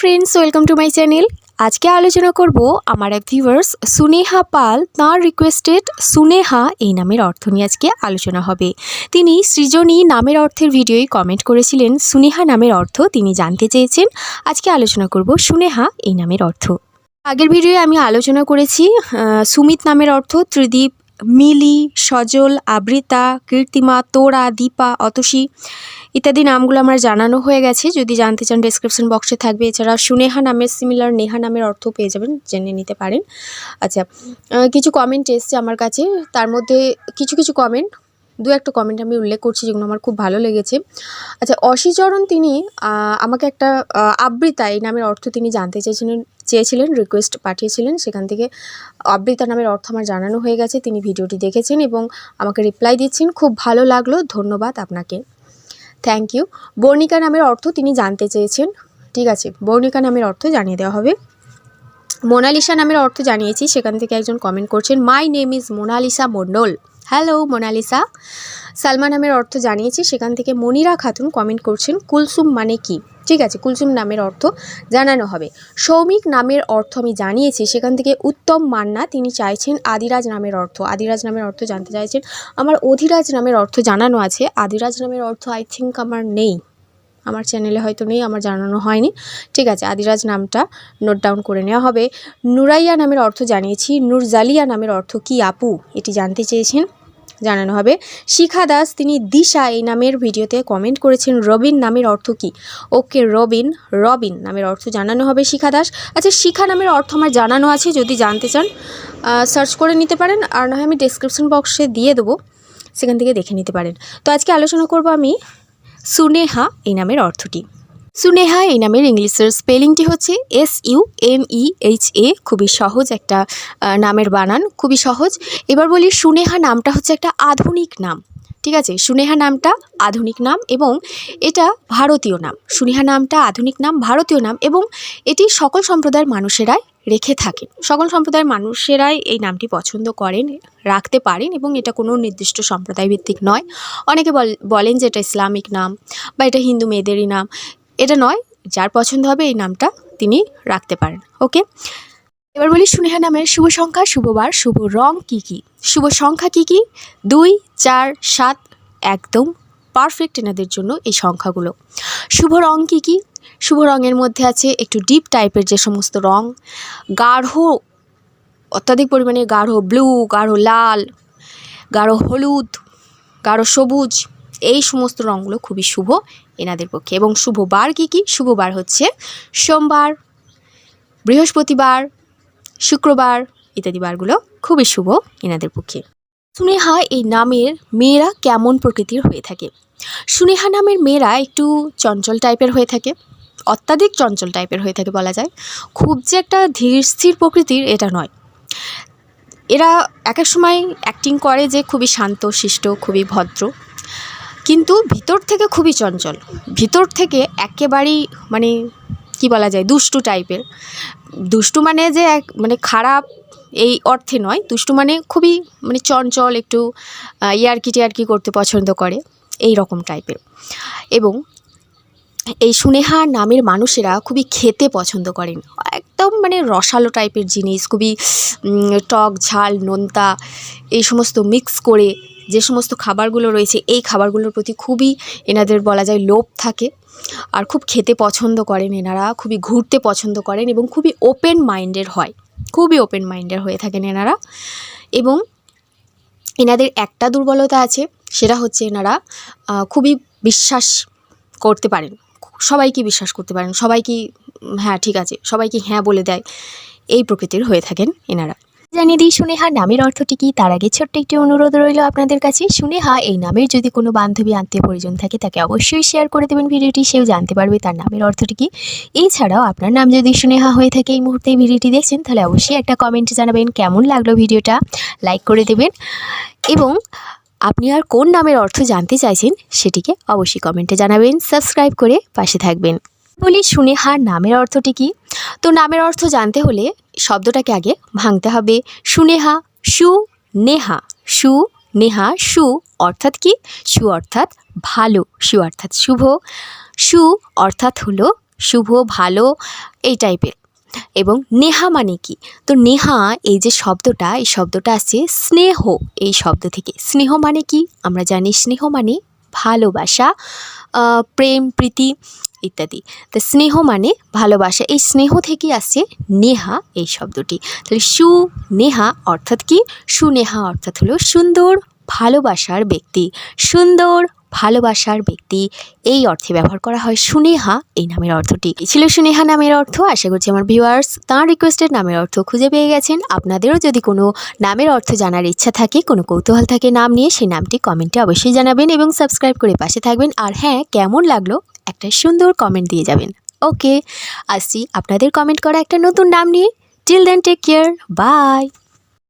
Friends welcome to my channel আজকে আলোচনা করব আমার এক ভিউয়ার্স সুনেহা পাল। তাঁর রিকোয়েস্টেড সুনেহা এই নামের অর্থ নিয়ে আজকে আলোচনা হবে। তিনি সৃজনী নামের অর্থের ভিডিওয় কমেন্ট করেছিলেন। সুনেহা নামের অর্থ তিনি জানতে চেয়েছেন। আজকে আলোচনা করব সুনেহা এই নামের অর্থ। আগের ভিডিওয়ে আমি আলোচনা করেছি সুমিত নামের অর্থ, ত্রিদীপ মিলি, সজল, আবৃতা, কীর্তিমা তোরা দীপা, অতসী ইত্যাদি নামগুলো আমার জানানো হয়ে গেছে। যদি জানতে চান ডেসক্রিপশন বক্সে থাকবে। এছাড়া সুনেহা নামের সিমিলার নেহা নামের অর্থ পেয়ে যাবেন, জেনে নিতে পারেন। আচ্ছা কিছু কমেন্ট এসছে আমার কাছে। তার মধ্যে কিছু কিছু কমেন্ট দু একটা কমেন্ট আমি উল্লেখ করছি যেগুলো আমার খুব ভালো লেগেছে। আচ্ছা অসিচরণ তিনি আমাকে একটা আবৃতা এই নামের অর্থ তিনি জানতে চেয়েছিলেন চেয়েছিলেন রিকোয়েস্ট পাঠিয়েছিলেন। সেখান থেকে আবৃতা নামের অর্থ আমার জানানো হয়ে গেছে, তিনি ভিডিওটি দেখেছেন এবং আমাকে রিপ্লাই দিচ্ছেন। খুব ভালো লাগল, ধন্যবাদ আপনাকে। থ্যাংক ইউ বর্ণিকা নামের অর্থ তিনি জানতে চেয়েছেন। ঠিক আছে, বর্ণিকা নামের অর্থ জানিয়ে দেওয়া হবে। মোনালিসা নামের অর্থ জানিয়েছি, সেখান থেকে একজন কমেন্ট করছেন my name is Monalisa Mondal hello, Monalisa. Salma নামের অর্থ জানিয়েছি, সেখান থেকে মনিরা খাতুন কমেন্ট করছেন, কুলসুম মানে কি? ঠিক আছে, কুলসুম নামের অর্থ জানানো হবে। সৌমিক নামের অর্থ আমি জানিয়েছি, সেখান থেকে উত্তম মান্না, তিনি চাইছেন আদিরাজ নামের অর্থ। আদিরাজ নামের অর্থ জানতে চাইছেন, আমার অধিরাজ নামের অর্থ জানানো আছে। আদিরাজ নামের অর্থ আই থিঙ্ক আমার নেই। আমার চ্যানেলে হয়তো নেই, আমার জানানো হয়নি। ঠিক আছে, আদিরাজ নামটা নোট ডাউন করে নেওয়া হবে। নুরাইয়া নামের অর্থ জানিয়েছি, নুরজালিয়া নামের অর্থ কি আপু? এটি জানতে চেয়েছেন। জানানো হবে। শিখা দাস, তিনি দিশা এই নামের ভিডিওতে কমেন্ট করেছেন, রবিন নামের অর্থ কি? ওকে, রবিন রবিন নামের অর্থ জানানো হবে শিখা দাস। আচ্ছা শিখা নামের অর্থ আমার জানানো আছে, যদি জানতে চান সার্চ করে নিতে পারেন, আর না হয় আমি ডেসক্রিপশন বক্সে দিয়ে দেবো, সেখান থেকে দেখে নিতে পারেন। তো আজকে আলোচনা করব আমি সুনেহা এই নামের অর্থটি। সুনেহা এই নামের ইংলিশের স্পেলিংটি হচ্ছে S U M E H A. খুবই সহজ একটা নামের বানান, খুবই সহজ। এবার বলি সুনেহা নামটা হচ্ছে একটা আধুনিক নাম, ঠিক আছে? সুনেহা নামটা আধুনিক নাম এবং এটা ভারতীয় নাম। সুনেহা নামটা আধুনিক নাম, ভারতীয় নাম এবং এটি সকল সম্প্রদায়ের মানুষেরাই রেখে থাকেন। সকল সম্প্রদায়ের মানুষেরাই এই নামটি পছন্দ করেন, রাখতে পারেন এবং এটা কোনো নির্দিষ্ট সম্প্রদায় ভিত্তিক নয়। অনেকে বল- বলেন যে এটা ইসলামিক নাম বা এটা হিন্দু মেয়েদেরই নাম। এটা নয়, যার পছন্দ হবে এই নামটা তিনি রাখতে পারেন, ওকে? এবার বলি সুনেহা নামের শুভ সংখ্যা শুভবার শুভ রং কি কি? শুভ সংখ্যা কি কি? দুই, চার, সাত, একদম পারফেক্ট এনাদের জন্য এই সংখ্যাগুলো। শুভ রং কি কি? শুভ রঙের মধ্যে আছে একটু ডিপ টাইপের যে সমস্ত রং, গাঢ়, অত্যাধিক পরিমাণে গাঢ় ব্লু গাঢ় লাল, গাঢ় হলুদ, গাঢ় সবুজ এই সমস্ত রঙগুলো খুবই শুভ এনাদের পক্ষে। এবং শুভ বার কী কী? শুভ বার হচ্ছে সোমবার, বৃহস্পতিবার, শুক্রবার ইত্যাদি বারগুলো খুবই শুভ এনাদের পক্ষে। সুনেহা, এই নামের মেয়েরা কেমন প্রকৃতির হয়ে থাকে? সুনেহা নামের মেয়েরা একটু চঞ্চল টাইপের হয়ে থাকে, অত্যাধিক চঞ্চল টাইপের হয়ে থাকে বলা যায়। খুব যে একটা ধীর, স্থির প্রকৃতির এটা নয়। এরা এক এক সময় অ্যাক্টিং করে যে খুবই শান্ত, শিষ্ট, খুবই ভদ্র। কিন্তু ভিতর থেকে খুবই চঞ্চল। ভিতর থেকে একেবারেই মানে কি বলা যায়, দুষ্টু টাইপের। দুষ্টু মানে যে এক মানে খারাপ এই অর্থে নয়, দুষ্টু মানে খুবই মানে চঞ্চল, একটু ইয়ার্কি টিয়ার্কি করতে পছন্দ করে এই রকম টাইপের। এবং এই সুনেহা নামের মানুষেরা খুবই খেতে পছন্দ করেন। একদম মানে রসালো টাইপের জিনিস, খুবই টক ঝাল, নোনতা, এই সমস্ত মিক্স করে যে সমস্ত খাবারগুলো রয়েছে, এই খাবারগুলোর প্রতি খুবই এনাদের বলা যায় লোভ থাকে। আর খুব খেতে পছন্দ করেন এনারা, খুবই ঘুরতে পছন্দ করেন এবং খুবই ওপেন মাইন্ডের হয়। খুবই ওপেন মাইন্ডের হয়ে থাকেন এনারা। এবং এনাদের একটা দুর্বলতা আছে, সেটা হচ্ছে এনারা খুবই বিশ্বাস করতে পারেন। সবাইকে বিশ্বাস করতে পারেন, সবাইকে হ্যাঁ ঠিক আছে, সবাইকে হ্যাঁ বলে দেয়। এই প্রকৃতির হয়ে থাকেন এনারা। জানিয়ে দিই, সুনেহা নামের অর্থটি কি? তার আগে ছোট্ট একটি অনুরোধ রইল আপনাদের কাছে। সুনেহা, এই নামের যদি কোনো বান্ধবী, আত্মীয় পরিজন থাকে, তাকে অবশ্যই শেয়ার করে দেবেন ভিডিওটি। সেও জানতে পারবে তার নামের অর্থটি কি। এছাড়াও আপনার নাম যদি সুনেহা হয়ে থাকে এই মুহূর্তে ভিডিওটি দেখছেন, তাহলে অবশ্যই একটা কমেন্টে জানাবেন কেমন লাগল ভিডিওটা। লাইক করে দেবেন। এবং আপনি আর কোন নামের অর্থ জানতে চাইছেন, সেটিকে অবশ্যই কমেন্টে জানাবেন। সাবস্ক্রাইব করে পাশে থাকবেন। বলি সুনেহার নামের অর্থটি কি? তো নামের অর্থ জানতে হলে শব্দটাকে আগে ভাঙতে হবে। সুনেহা, সু নেহা সু নেহা, সু অর্থাৎ কি? সু অর্থাৎ ভালো, সু অর্থাৎ শুভ, সু অর্থাৎ হলো শুভ, ভালো, এই টাইপের। এবং নেহা মানে কি? তো নেহা, এই যে শব্দটা, এই শব্দটা আসছে স্নেহ, এই শব্দ থেকে। স্নেহ মানে কি? আমরা জানি স্নেহ মানে ভালোবাসা প্রেম, প্রীতি। ইত্যাদি। তো স্নেহ মানে ভালোবাসা। এই স্নেহ থেকেই আসছে নেহা এই শব্দটি। তাহলে সু নেহা অর্থাৎ কি? সুনেহা অর্থাৎ হলো সুন্দর ভালোবাসার ব্যক্তি। সুন্দর ভালোবাসার ব্যক্তি। এই অর্থে ব্যবহার করা হয় সুনেহা এই নামের অর্থটি। ছিল সুনেহা নামের অর্থ। আশা করছি আমার ভিউয়ার্স তাঁর রিকোয়েস্টেড নামের অর্থ খুঁজে পেয়ে গেছেন। আপনাদেরও যদি কোনো নামের অর্থ জানার ইচ্ছা থাকে, কোনো কৌতূহল থাকে নাম নিয়ে, সেই নামটি কমেন্টে অবশ্যই জানাবেন এবং সাবস্ক্রাইব করে পাশে থাকবেন। আর হ্যাঁ কেমন লাগল একটা সুন্দর কমেন্ট দিয়ে যাবেন। ওকে আসছি আপনাদের কমেন্ট করা একটা নতুন নাম নিয়ে। Till then take care bye